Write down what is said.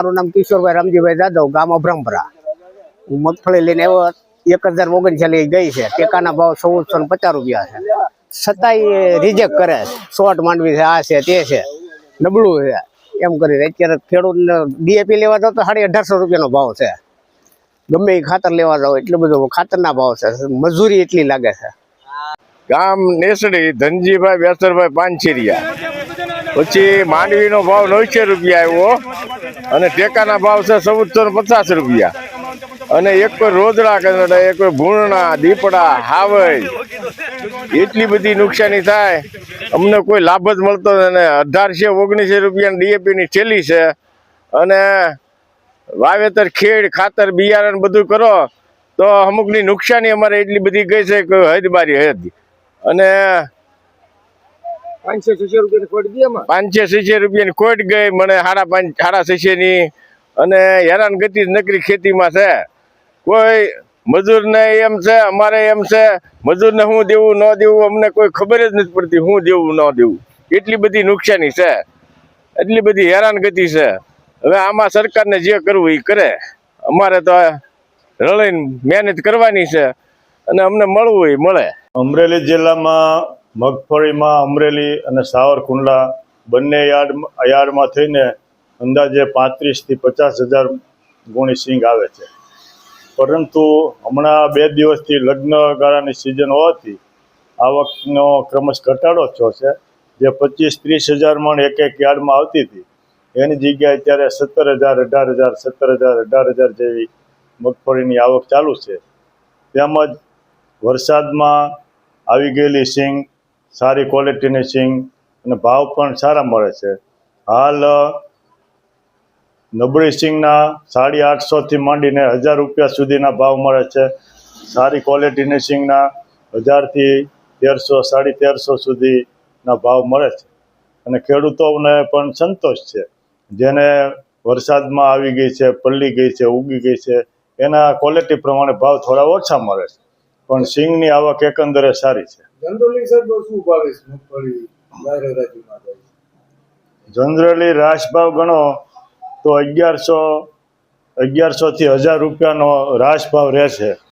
મારું નામ કિશોરભાઈ રામજીભાઈ જાદવ, ગામ અભ્રમપરા. હું મગફળી લઈને એવો એક હજાર ઓગણચાલીસ ગઈ છે. ટેકાના ભાવ ચૌદસો ને પચાસ રૂપિયા છે. છતાંય રિજેક્ટ કરે શોર્ટ માંડવી છે, આ છે, તે છે. નબળું છે. એમ કરીને અત્યારે ખેડૂતને ડીએપી લેવા જાવ તો સાડી અઢારસો રૂપિયાનો ભાવ છે. ગમે એ ખાતર લેવા જાવ, એટલો બધો ખાતરના ભાવ છે. મજૂરી એટલી લાગે છે. ગામ નેસડી ધનજીભાઈ, બેસરભાઈ પાંચેરિયા. પછી માંડવીનો ભાવ નવસો રૂપિયા આવ્યો અને ટેકાના ભાવ છે ચૌદસો પચાસ રૂપિયા. અને એક કોઈ રોજડા કરતા, એક કોઈ ભૂણના દીપડા હાવઈ એટલી બધી નુકસાની થાય. અમને કોઈ લાભ જ મળતો અને અઢારસો ઓગણીસો રૂપિયાની ડીએપીની થેલી છે. અને વાવેતર, ખેડ, ખાતર, બિયારણ બધું કરો, તો અમુકની નુકસાની અમારે એટલી બધી ગઈ છે કે હદ બારી હદ. અને પાંચસો છસો રૂપિયા ખોટ દે એમાં? પાંચસો છસો રૂપિયાની ખોટ ગઈ. મને સાડા પાંચ સાડા છસો ની અને હેરાન ગતિ નકરી ખેતીમાં છે. કોઈ મજૂરને એમ છે અમારે એમ છે મજૂરને શું દેવું ન દેવું અમને કોઈ ખબર જ નથી પડતી શું દેવું ન દેવું. એટલી બધી નુકસાની છે. એટલી બધી હેરાન ગતિ છે. હવે આમાં સરકારને જે કરવું એ કરે. અમારે તો રળીને મહેનત કરવાની છે અને અમને મળવું એ મળે. અમરેલી જિલ્લામાં મગફળીમાં અમરેલી અને સાવરકુંડલા બંને યાર્ડ યાર્ડમાં થઈને અંદાજે પાંત્રીસથી પચાસ હજાર ગુણી સિંગ આવે છે. પરંતુ હમણાં બે દિવસથી લગ્ન ગાળાની સિઝન હોવાથી આવકનો ક્રમશ ઘટાડો થયો છે. જે પચીસ ત્રીસ હજાર મણ એક એક યાર્ડમાં આવતી હતી. એની જગ્યાએ અત્યારે સત્તર હજાર, અઢાર હજાર, સત્તર હજાર, અઢાર હજાર જેવી મગફળીની આવક ચાલુ છે. તેમજ વરસાદમાં આવી ગયેલી સિંગ સારી ક્વોલિટીની સિંગ અને ભાવ પણ સારા મળે છે. હાલ નબળી સિંગના સાડી આઠસોથી માંડીને હજાર રૂપિયા સુધીના ભાવ મળે છે. સારી ક્વોલિટીની સિંગના હજારથી તેરસો, સાડી તેરસો સુધીના ભાવ મળે છે. અને ખેડૂતોને પણ સંતોષ છે. જેને વરસાદમાં આવી ગઈ છે પલ્લી ગઈ છે, ઉગી ગઈ છે, એના ક્વોલિટી પ્રમાણે ભાવ થોડા ઓછા મળે છે. પણ સિંગની આવક એકંદરે સારી છે. જનરલી સાહેબ શું ભાવે મગફળી જાય જનરલી રાસ ભાવ ગણો તો અગિયારસો અગિયારસોથી હજાર રૂપિયાનો રાસ ભાવ રહે છે